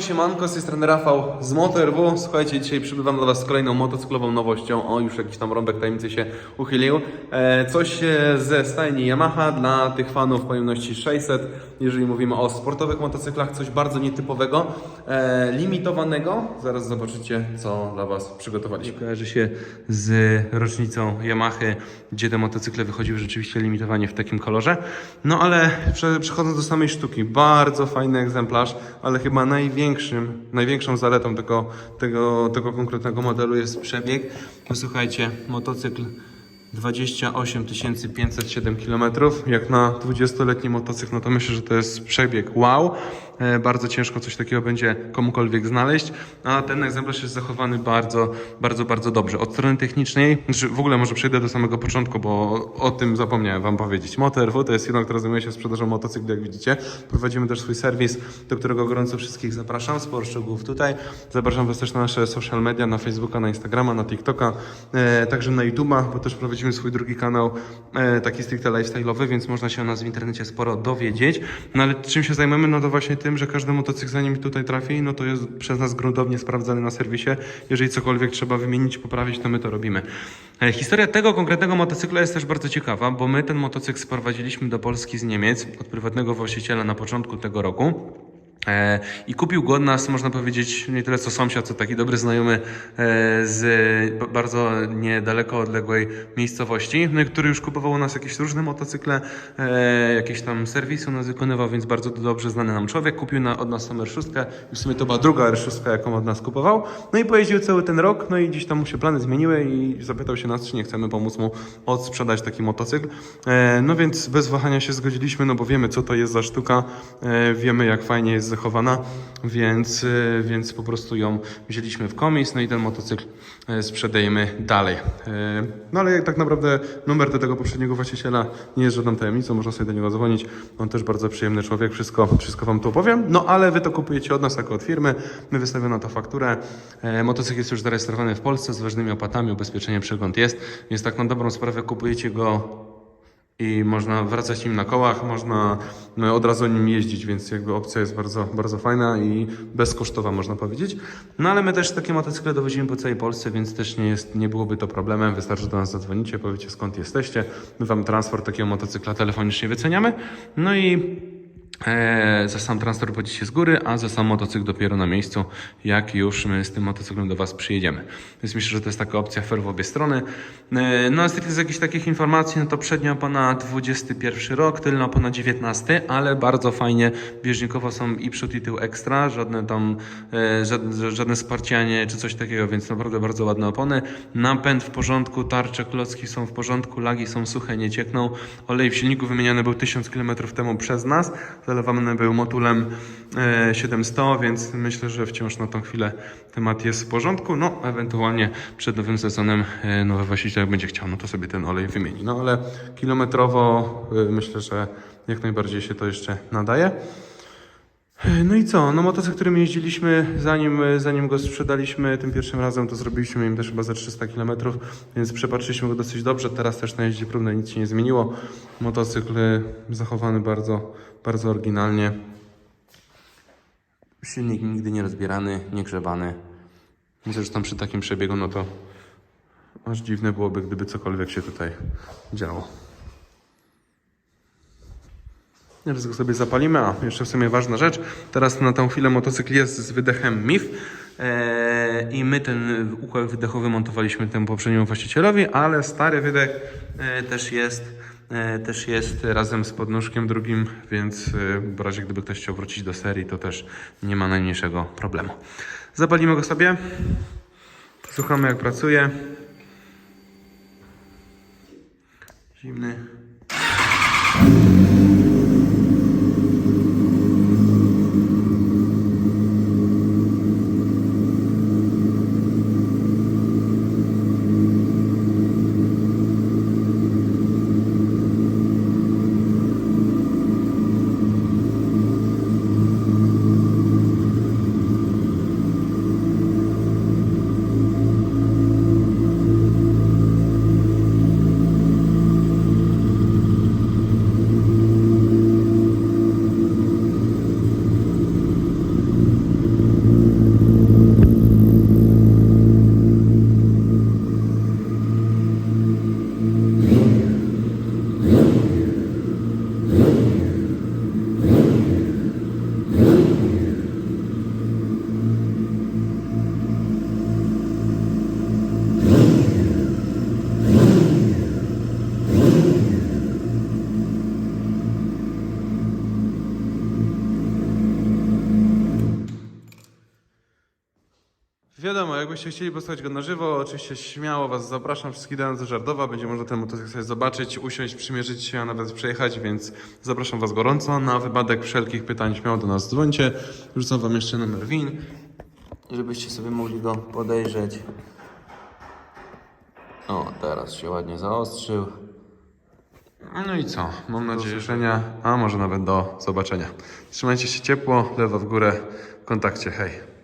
Siemanko, siemanko, z tej strony Rafał z MotorW. Słuchajcie, dzisiaj przybywam dla Was z kolejną motocyklową nowością. O, już jakiś tam rąbek tajemnicy się uchylił. E, coś e, ze stajni Yamaha dla tych fanów pojemności 600. Jeżeli mówimy o sportowych motocyklach, coś bardzo nietypowego, e, limitowanego. Zaraz zobaczycie, co dla Was przygotowaliśmy. Kojarzy się z rocznicą Yamahy, gdzie te motocykle wychodziły rzeczywiście limitowanie w takim kolorze. No ale prze, przechodząc do samej sztuki, bardzo fajny egzemplarz, ale chyba największym, największą zaletą tego, tego, tego konkretnego modelu jest przebieg. Posłuchajcie, motocykl 28 507 km. Jak na 20-letni motocykl, no to myślę, że to jest przebieg wow. E, Bardzo ciężko coś takiego będzie komukolwiek znaleźć, a ten egzemplarz jest zachowany bardzo, bardzo, bardzo dobrze. Od strony technicznej, znaczy w ogóle może przejdę do samego początku, bo o tym zapomniałem Wam powiedzieć. MotoRW to jest firma, która zajmuje się sprzedażą motocykli, jak widzicie. Prowadzimy też swój serwis, do którego gorąco wszystkich zapraszam. Sporo szczegółów tutaj. Zapraszam Was też na nasze social media, na Facebooka, na Instagrama, na TikToka, e, także na YouTube'a, bo też prowadzimy swój drugi kanał, e, taki stricte lifestyle'owy, więc można się o nas w internecie sporo dowiedzieć. No ale czym się zajmujemy? No to właśnie tym, że każdy motocykl zanim tutaj trafi, no to jest przez nas gruntownie sprawdzany na serwisie. Jeżeli cokolwiek trzeba wymienić, poprawić, to my to robimy. E, Historia tego konkretnego motocykla jest też bardzo ciekawa, bo my ten motocykl sprowadziliśmy do Polski z Niemiec od prywatnego właściciela na początku tego roku. E, I kupił go od nas, można powiedzieć, nie tyle co sąsiad, co taki dobry znajomy e, z bardzo niedaleko odległej miejscowości, no który już kupował u nas jakieś różne motocykle, e, jakieś tam serwisy u nas wykonywał, więc bardzo dobrze znany nam człowiek. Kupił na, od nas tą R6 i w sumie to była druga R6, jaką od nas kupował. No i pojeździł cały ten rok, no i gdzieś tam mu się plany zmieniły i zapytał się nas, czy nie chcemy pomóc mu odsprzedać taki motocykl. No więc bez wahania się zgodziliśmy, no bo wiemy, co to jest za sztuka, wiemy, jak fajnie jest więc, e, więc po prostu ją wzięliśmy w komis, no i ten motocykl e, sprzedajemy dalej. E, No ale tak naprawdę numer do tego poprzedniego właściciela nie jest żadną tajemnicą, można sobie do niego dzwonić. On też bardzo przyjemny człowiek, wszystko, wszystko wam tu opowiem. No ale wy to kupujecie od nas jako od firmy, my wystawiamy na to fakturę. E, Motocykl jest już zarejestrowany w Polsce z ważnymi opłatami, ubezpieczenie przegląd jest, więc tak na dobrą sprawę kupujecie go i można wracać nim na kołach, można no, od razu nim jeździć, więc jakby opcja jest bardzo, bardzo fajna i bezkosztowa można powiedzieć. No ale my też takie motocykle dowozimy po całej Polsce, więc też nie, jest, nie byłoby to problemem. Wystarczy do nas zadzwonicie, powiecie skąd jesteście. My wam transport takiego motocykla telefonicznie wyceniamy. No i za sam transport płacicie z góry, a za sam motocykl dopiero na miejscu, jak już my z tym motocyklem do Was przyjedziemy. Więc myślę, że to jest taka opcja fair w obie strony. E, no a z jakichś takich informacji, no to przednia pana 21 rok, tylna pana 19, ale bardzo fajnie bieżnikowo są i przód i tył ekstra, żadne tam, e, żadne, żadne sparcianie czy coś takiego, więc naprawdę bardzo ładne opony. Napęd w porządku, tarcze, klocki są w porządku, lagi są suche, nie ciekną. Olej w silniku wymieniany był 1000 km temu przez nas, zalewany był motulem e, 700, więc myślę, że wciąż na tą chwilę temat jest w porządku. No, ewentualnie przed nowym sezonem e, nowy właściciel jak będzie chciał, no to sobie ten olej wymieni. No ale kilometrowo e, myślę, że jak najbardziej się to jeszcze nadaje. No i co? No motocykl, którym jeździliśmy, zanim, zanim go sprzedaliśmy tym pierwszym razem, to zrobiliśmy im też chyba za 300 km, więc przepatrzyliśmy go dosyć dobrze. Teraz też na jeździe próbnej nic się nie zmieniło. Motocykl y, zachowany bardzo, bardzo oryginalnie. Silnik nigdy nie rozbierany, nie grzebany. Zresztą przy takim przebiegu, no to aż dziwne byłoby, gdyby cokolwiek się tutaj działo. Teraz go sobie zapalimy. A, jeszcze w sumie ważna rzecz. Teraz na tą chwilę motocykl jest z wydechem MIF. Eee, I my ten układ wydechowy montowaliśmy temu poprzedniemu właścicielowi, ale stary wydech e, też jest. e, Też jest razem z podnóżkiem drugim, więc e, w razie gdyby ktoś chciał wrócić do serii, to też nie ma najmniejszego problemu. Zapalimy go sobie. Posłuchamy jak pracuje. Zimny. Wiadomo, jakbyście chcieli posłuchać go na żywo, oczywiście śmiało Was zapraszam, wszystkich dałem do Żardowa, będzie można ten motocykl sobie zobaczyć, usiąść, przymierzyć się, a nawet przejechać, więc zapraszam Was gorąco. Na wypadek wszelkich pytań śmiało do nas dzwońcie. Rzucam Wam jeszcze numer WIN, żebyście sobie mogli go podejrzeć. O, teraz się ładnie zaostrzył. No i co? Mam nadzieję, że nie, a może nawet do zobaczenia. Trzymajcie się ciepło, lewa w górę, w kontakcie, hej.